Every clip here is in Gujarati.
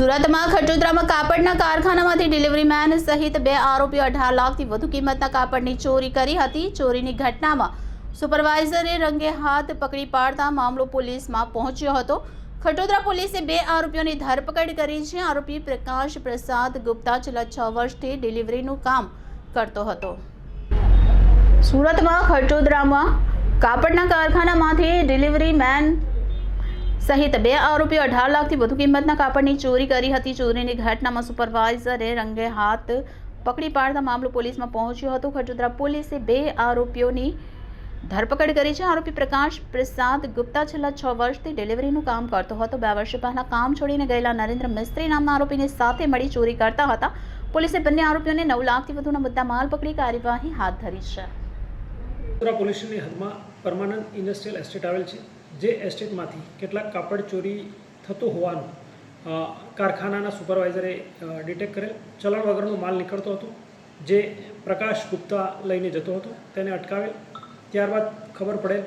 સુરતમાં ખટોદરામાં કાપડના કારખાનામાંથી ડિલિવરી મેન સહિત બે આરોપીઓ અઢાર લાખથી વધુ કિંમતના કાપડની ચોરી કરી હતી. ચોરીની ઘટનામાં સુપરવાઇઝરે રંગે હાથ પકડી પાડતા મામલો પોલીસમાં પહોંચ્યો હતો. ખટોદરા પોલીસે બે આરોપીઓની ધરપકડ કરી છે. આરોપી પ્રકાશ પ્રસાદ ગુપ્તા છેલ્લા છ વર્ષથી ડિલિવરીનું કામ કરતો હતો. સુરતમાં ખટોદરામાં કાપડના કારખાનામાંથી ડિલિવરી મેન સહિત બે આરોપીઓ અઢાર લાખથી વધુ કિંમતના કાપડની ચોરી કરી હતી. ચોરીની ઘટનામાં સુપરવાઇઝરે રંગે હાથ પકડી પાડતા મામલો પોલીસમાં પહોંચ્યો હતો. ખજોદરા પોલીસે બે આરોપીઓની ધરપકડ કરી છે. આરોપી પ્રકાશ પ્રસાદ ગુપ્તા છેલ્લા છ વર્ષથી ડિલિવરીનું કામ કરતો હતો. બે વર્ષ પહેલાં કામ છોડીને ગયેલા નરેન્દ્ર મિસ્ત્રી નામના આરોપીને સાથે મળી ચોરી કરતા હતા. પોલીસે બંને આરોપીઓને નવ લાખથી વધુના મુદ્દા માલ પકડી કાર્યવાહી હાથ ધરી છે. પોલીસની હદમાં પરમાનન્ટ ઇન્ડસ્ટ્રીયલ એસ્ટેટ આવેલ છે. જે એસ્ટેટમાંથી કેટલાક કાપડ ચોરી થતું હોવાનું કારખાનાના સુપરવાઇઝરે ડિટેક્ટ કરેલ. ચલણ વગરનો માલ નીકળતો હતો, જે પ્રકાશ ગુપ્તા લઈને જતો હતો, તેને અટકાવેલ. ત્યારબાદ ખબર પડેલ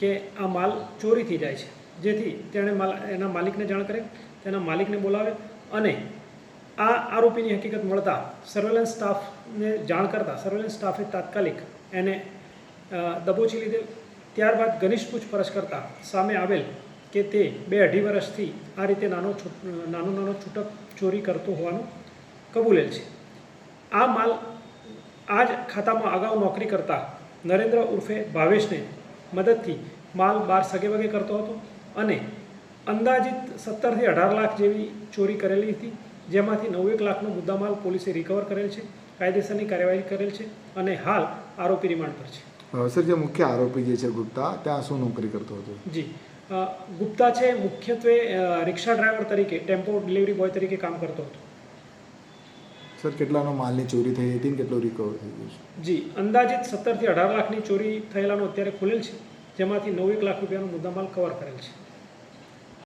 કે આ માલ ચોરીથી જાય છે. જેથી તેણે માલ, એના માલિકને જાણ કરેલ, તેના માલિકને બોલાવે અને આ આરોપીની હકીકત મળતા સર્વેલન્સ સ્ટાફને જાણ કરતા સર્વેલન્સ સ્ટાફે તાત્કાલિક એને દબોચી લીધેલ. ત્યારબાદ ઘનિષ્ઠ પૂછપરછ કરતા સામે આવેલ કે તે બે અઢી વર્ષથી આ રીતે નાનો નાનો નાનો છૂટક ચોરી કરતો હોવાનું કબૂલેલ છે. આ માલ આ જ ખાતામાં અગાઉ નોકરી કરતા નરેન્દ્ર ઉર્ફે ભાવેશને મદદથી માલ બાર સગે વગે કરતો હતો અને અંદાજિત સત્તરથી અઢાર લાખ જેવી ચોરી કરેલી હતી, જેમાંથી નવ એક લાખનો મુદ્દામાલ પોલીસે રિકવર કરેલ છે, કાયદેસરની કાર્યવાહી કરેલ છે અને હાલ આરોપી રિમાન્ડ પર છે. સર જે મુખ્ય આરોપી જે છે ગુપ્તા ત્યાં શું નોકરી કરતો હતો? જી. ગુપ્તા છે મુખ્યત્વે રિક્ષા ડ્રાઈવર તરીકે ટેમ્પો ડિલિવરી બોય તરીકે કામ કરતો હતો. સર કેટલાનો માલની ચોરી થઈ હતી ને કેટલો રિકવર થઈ ગયો છે? જી. અંદાજિત સત્તરથી અઢાર લાખની ચોરી થયેલાનો અત્યારે ખુલેલ છે જેમાંથી નવ એક લાખ રૂપિયાનો મુદ્દામાલ કવર કરેલ છે.